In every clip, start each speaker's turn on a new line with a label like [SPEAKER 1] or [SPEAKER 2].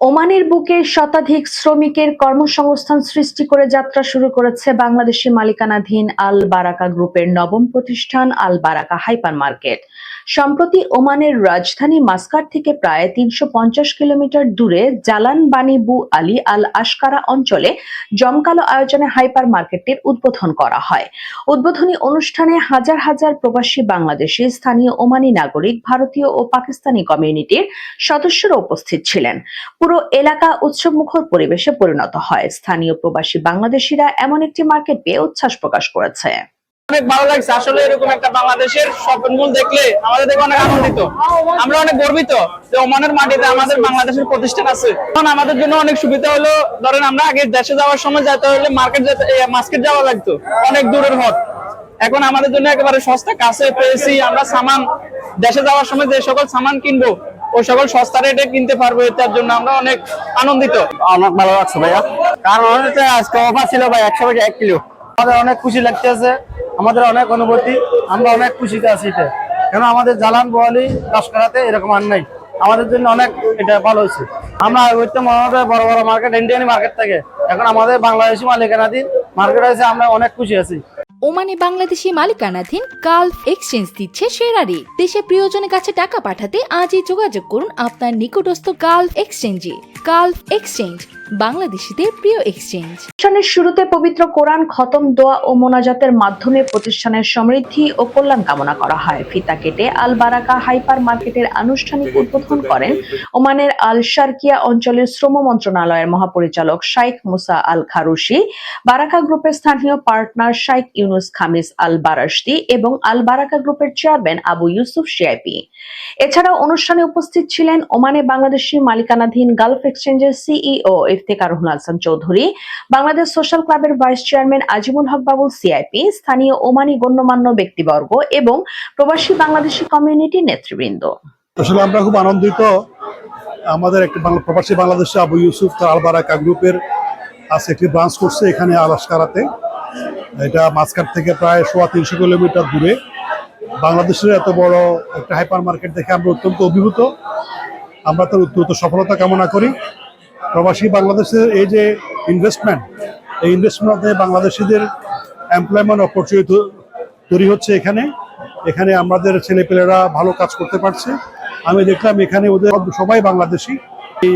[SPEAKER 1] ওমানের বুকে শতাধিক শ্রমিকের কর্মসংস্থান সৃষ্টি করে যাত্রা শুরু করেছে বাংলাদেশি মালিকানাধীন আল বারাকা গ্রুপের নবম প্রতিষ্ঠান আল বারাকা হাইপার মার্কেট সম্প্রতি ওমানের রাজধানী মাস্কাট থেকে প্রায় তিনশো পঞ্চাশ কিলোমিটার দূরে জালান বানি বু আলী আল আশকারা অঞ্চলে জমকালো আয়োজনে হাইপার মার্কেটটির উদ্বোধন করা হয়। উদ্বোধনী অনুষ্ঠানে হাজার হাজার প্রবাসী বাংলাদেশি, স্থানীয় ওমানি নাগরিক, ভারতীয় ও পাকিস্তানি কমিউনিটির সদস্যরা উপস্থিত ছিলেন। পুরো এলাকা উৎসবমুখর পরিবেশে পরিণত হয়। স্থানীয় প্রবাসী বাংলাদেশিরা এমন একটি মার্কেট পেয়ে উচ্ছ্বাস প্রকাশ করেছে।
[SPEAKER 2] অনেক ভালো লাগছে। আসলে এরকম একটা বাংলাদেশের দেখলে আমাদের দেখে অনেক আনন্দিত। আমরা অনেক গর্বিত যে ওমানের মাটিতে আমাদের বাংলাদেশের প্রতিষ্ঠান আছে। এখন আমাদের জন্য অনেক সুবিধা হলো, ধরেন আমরা আগে দেশে যাওয়ার সময় যেতে হলে মার্কেট যাওয়া লাগতো। অনেক দূরের পথ। এখন আমাদের জন্য একেবারে সস্তা কাছে পেয়েছি আমরা সামান। দেশে যাওয়ার সময় যে সকল সামান কিনবো, ওই সকল সস্তা রেটে কিনতে পারব, এটার জন্য আমরা অনেক আনন্দিত।
[SPEAKER 3] অনেক ভালো লাগছে ভাইয়া। কারণ আজকে অফার ছিল ভাই একশো এক কিলো। আমাদের অনেক খুশি লাগতেছে। আমাদের অনেক অনুভূতি, আমরা অনেক খুশিতে আছি এটা কেন আমাদের জালান বোয়ালি লস্করাতে এরকম আর নাই। আমাদের জন্য অনেক এটা ভালো হয়েছে। আমরা হইতে মনে বড় বড় মার্কেট ইন্ডিয়ান মার্কেট থেকে। এখন আমাদের বাংলাদেশি মালিকানাধীন মার্কেট আছে আমরা অনেক খুশি আছি।
[SPEAKER 4] ওমানে বাংলাদেশি মালিকানাধীন কাল্ফ এক্সচেঞ্জ দিচ্ছে সেরা রেট দেশে প্রিয়জনের কাছে টাকা পাঠাতে আজই যোগাযোগ করুন আপনার নিকটস্থ গালফ এক্সচেঞ্জে গালফ এক্সচেঞ্জ বাংলাদেশিদের প্রিয় এক্সচেঞ্জ
[SPEAKER 1] অনুষ্ঠানের শুরুতে পবিত্র কোরআন, খতম দোয়া ও মোনাজাতের মাধ্যমে প্রতিষ্ঠানের সমৃদ্ধি ও কল্যাণ কামনা করা হয়। ফিতা কেটে আল বারাকা হাইপার মার্কেটের আনুষ্ঠানিক উদ্বোধন করেন ওমানের আল শারকিয়া অঞ্চলের শ্রম মন্ত্রণালয়ের মহাপরিচালক শাইখ মুসা আল খারুশি বারাকা গ্রুপের স্থানীয় পার্টনার শাইখ ইউনুস খামিস আল বারাসদি এবং আল বারাকা গ্রুপের চেয়ারম্যান আবু ইউসুফ শিআইপি এছাড়াও অনুষ্ঠানে উপস্থিত ছিলেন ওমানে বাংলাদেশি মালিকানাধীন গালফ এক্সচেঞ্জের সিইও ইফতেকারুল হাসান চৌধুরী, বাংলাদেশ সোশ্যাল ক্লাবের vice chairman Azimul Haque Babul CIP, স্থানীয় ওমানি গণ্যমান্য ব্যক্তিবর্গ এবং প্রবাসী বাংলাদেশি কমিউনিটি নেতৃবৃন্দ।
[SPEAKER 5] আসলে আমরা খুব আনন্দিত। আমাদের একটি প্রবাসী বাংলাদেশে আবু ইউসুফ তার আলবারাকা গ্রুপের আজকে একটি ব্রাঞ্চ করছে এখানে আলাস্কারাতে। এটা মাঝখাট থেকে প্রায় সোয়া তিনশো কিলোমিটার দূরে। বাংলাদেশের এত বড় একটা হাইপার মার্কেট দেখে আমরা অত্যন্ত অভিভূত। আমরা তার উত্তরত সফলতা কামনা করি। প্রবাসী বাংলাদেশের এই যে ইনভেস্টমেন্ট এই ইনভেস্টমেন্টে বাংলাদেশিদের এমপ্লয়মেন্ট অপরচুনিটি তৈরি হচ্ছে এখানে। এখানে আমাদের ছেলেপেলেরা ভালো কাজ করতে পারছে। আমি দেখলাম এখানে ওদের সবাই বাংলাদেশি। এই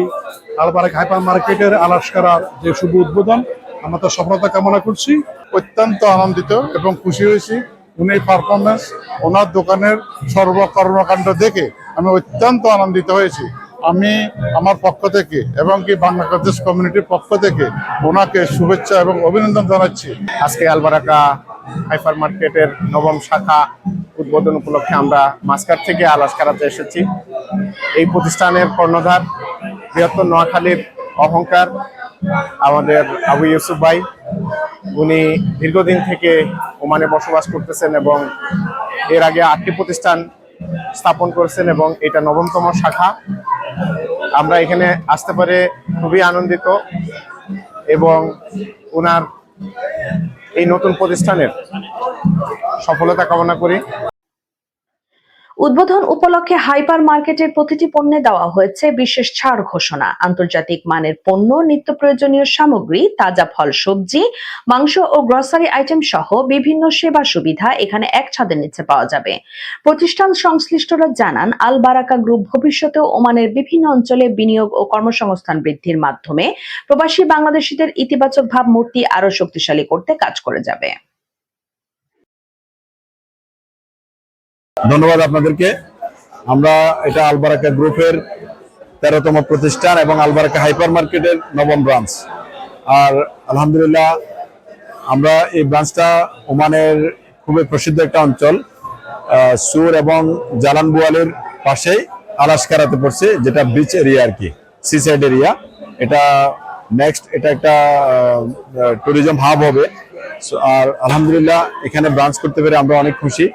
[SPEAKER 5] আলবারাক হাইপার মার্কেটের আলাস্কারার যে শুভ উদ্বোধন, আমরা তার সফলতা কামনা করছি।
[SPEAKER 6] অত্যন্ত আনন্দিত এবং খুশি হয়েছি। উনি পারফরমেন্স ওনার দোকানের সর্বকর্মকাণ্ড দেখে আমি অত্যন্ত আনন্দিত হয়েছি। আমি আমার পক্ষ থেকে এবং কি বাংলাদেশ কমিউনিটির পক্ষ থেকে ওনাকে শুভেচ্ছা এবং অভিনন্দন জানাচ্ছি।
[SPEAKER 7] আজকে আলবারাকা হাইপার মার্কেটের নবম শাখা উদ্বোধন উপলক্ষে আমরা মাস্কার থেকে আলাস্কারাতে এসেছি। এই প্রতিষ্ঠানের কর্ণধার বৃহত্তর নোয়াখালীর অহংকার, আমাদের আবু ইউসুফ ভাই, উনি দীর্ঘদিন থেকে ওমানে বসবাস করতেছেন এবং এর আগে আটটি প্রতিষ্ঠান স্থাপন করেছেন এবং এটা নবমতম শাখা। আমরা এখানে আসতে পারে খুবই আনন্দিত এবং ওনার এই নতুন প্রতিষ্ঠানের সফলতা কামনা করি।
[SPEAKER 1] উদ্বোধন উপলক্ষে হাইপার মার্কেটের প্রতিটি পণ্যে দেওয়া হয়েছে বিশেষ ছাড় ঘোষণা। আন্তর্জাতিক মানের পণ্য, নিত্য প্রয়োজনীয় সামগ্রী, তাজা ফল, সবজি, মাংস ও গ্রসারি আইটেম সহ বিভিন্ন সেবা সুবিধা এখানে এক ছাদের নিচে পাওয়া যাবে। প্রতিষ্ঠান সংশ্লিষ্টরা জানান আল বারাকা গ্রুপ ভবিষ্যতেও ওমানের বিভিন্ন অঞ্চলে বিনিয়োগ ও কর্মসংস্থান বৃদ্ধির মাধ্যমে প্রবাসী বাংলাদেশিদের ইতিবাচক ভাবমূর্তি আরও শক্তিশালী করতে কাজ করে যাবে।
[SPEAKER 8] ধন্যবাদ আপনাদেরকে। আমরা এটা আলবারাকা গ্রুপের তেরোতম প্রতিষ্ঠান এবং আলবারাকা হাইপার মার্কেটের নবম ব্রাঞ্চ। আর আলহামদুলিল্লাহ, আমরা এই ব্রাঞ্চটা ওমানের খুবই প্রসিদ্ধ একটা অঞ্চল। সুর এবং জালান বুয়ালের পাশেই আলাস্কারাতে পড়ছে, যেটা বিচ এরিয়া আর কি সি সাইড এরিয়া এটা নেক্সট এটা একটা ট্যুরিজম হাব হবে। আর আলহামদুলিল্লাহ, এখানে ব্রাঞ্চ করতে পেরে আমরা অনেক খুশি।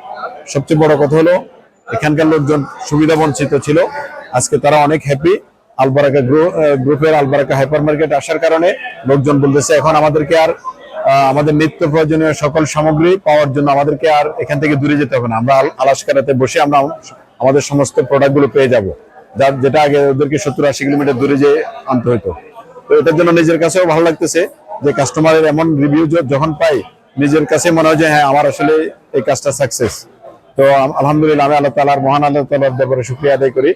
[SPEAKER 8] সবচেয়ে বড় কথা হলো, এখানকার লোকজন সুবিধা বঞ্চিত ছিল। আজকে তারা অনেক হ্যাপি আলবারাকা গ্রুপের আলবারাকা হাইপার মার্কেট আসার কারণে লোকজন বলতেছে, এখন আমাদেরকে আর আমাদের নিত্য প্রয়োজনীয় সকল সামগ্রী পাওয়ার জন্য আমাদেরকে আর এখান থেকে দূরে যেতে হবে না। আমরা আল- আলাস্কারাতে বসে আমরা আমাদের সমস্ত প্রোডাক্টগুলো পেয়ে যাব। যার যেটা আগে ওদেরকে সত্তর আশি কিলোমিটার দূরে যেয়ে আনতে হতো। তো এটার জন্য নিজের কাছেও ভালো লাগতেছে। যে কাস্টমারের এমন রিভিউ যখন পাই, নিজের কাছে মনে হয় যে হ্যাঁ আমার আসলে এই কাজটা সাকসেস তো আলহামদুলিল্লাহ, আমি আল্লাহ তালার মহান আল্লাহ তালার ব্যাপারে শুক্রিয়া আদায় করি।